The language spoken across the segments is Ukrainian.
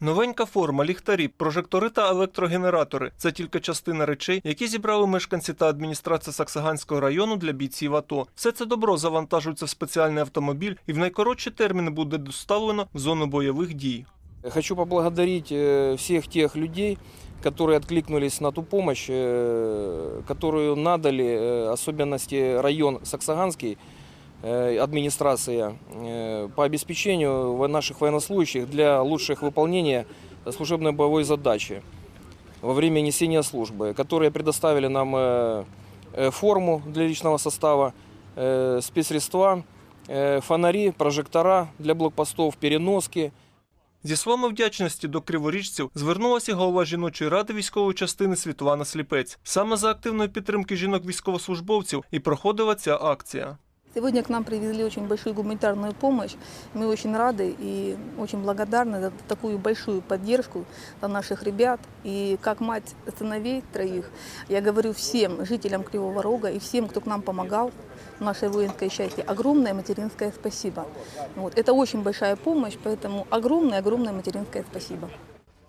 Новенька форма, ліхтарі, прожектори та електрогенератори це тільки частина речей, які зібрали мешканці та адміністрація Саксаганського району для бійців АТО. Все це добро завантажується в спеціальний автомобіль і в найкоротші терміни буде доставлено в зону бойових дій. Хочу поблагодарить э, всех тех людей, которые откликнулись на ту помощь, э, которую надали, э, особенности район Саксаганский, э, администрация, э, по обеспечению во- наших военнослужащих для лучших выполнения служебной боевой задачи во время несения службы, которые предоставили нам э, э, форму для личного состава, э, спецсредства, э, фонари, прожектора для блокпостов, переноски – Зі словами вдячності до криворіжців звернулася голова жіночої ради військової частини Світлана Сліпець. Саме за активної підтримки жінок військовослужбовців і проходила ця акція. Сегодня к нам привезли очень большую гуманитарную помощь. Мы очень рады и очень благодарны за такую большую поддержку за наших ребят. И как мать сыновей троих, я говорю всем жителям Кривого Рога и всем, кто к нам помогал в нашей воинской части, огромное материнское спасибо. Вот. Это очень большая помощь, поэтому огромное-огромное материнское спасибо.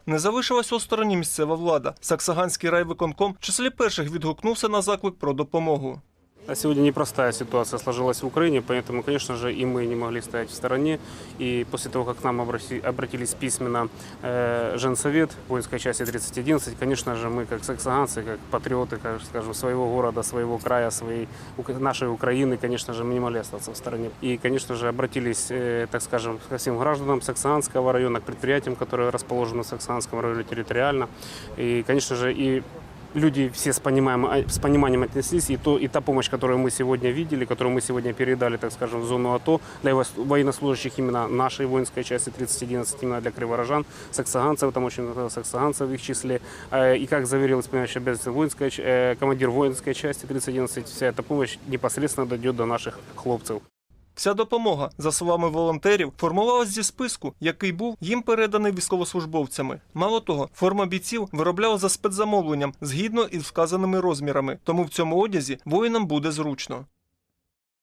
Не залишилась осторонь місцева влада. Саксаганський райвиконком в числі перших відгукнувся на заклик про допомогу. А сегодня непростая ситуация сложилась в Украине, поэтому, конечно же, и мы не могли стоять в стороне. И после того, как к нам обрати- обратились письменно э, Женсовет воинской части 3011, конечно же, мы как саксаганцы, как патриоты, как, скажем, своего города, своего края, своей, ук- нашей Украины, конечно же, мы не могли остаться в стороне. И, конечно же, обратились, э, так скажем, ко всем гражданам Саксаганского района, к предприятиям, которые расположены в Саксаганском районе территориально. И, конечно же, и люди все с пониманием, а, с пониманием отнеслись, и, то, и та помощь, которую мы сегодня видели, которую мы сегодня передали, так скажем, в зону АТО для вос- военнослужащих именно нашей воинской части 3011, именно для криворожан, саксаганцев, там очень много саксаганцев в их числе, Э, и как заверил исполняющий обязанности воинская, ч- э, командир воинской части 3011, вся эта помощь непосредственно дойдет до наших хлопцев. Вся допомога, за словами волонтерів, формувалась зі списку, який був їм переданий військовослужбовцями. Мало того, форма бійців виробляла за спецзамовленням згідно із вказаними розмірами, тому в цьому одязі воїнам буде зручно.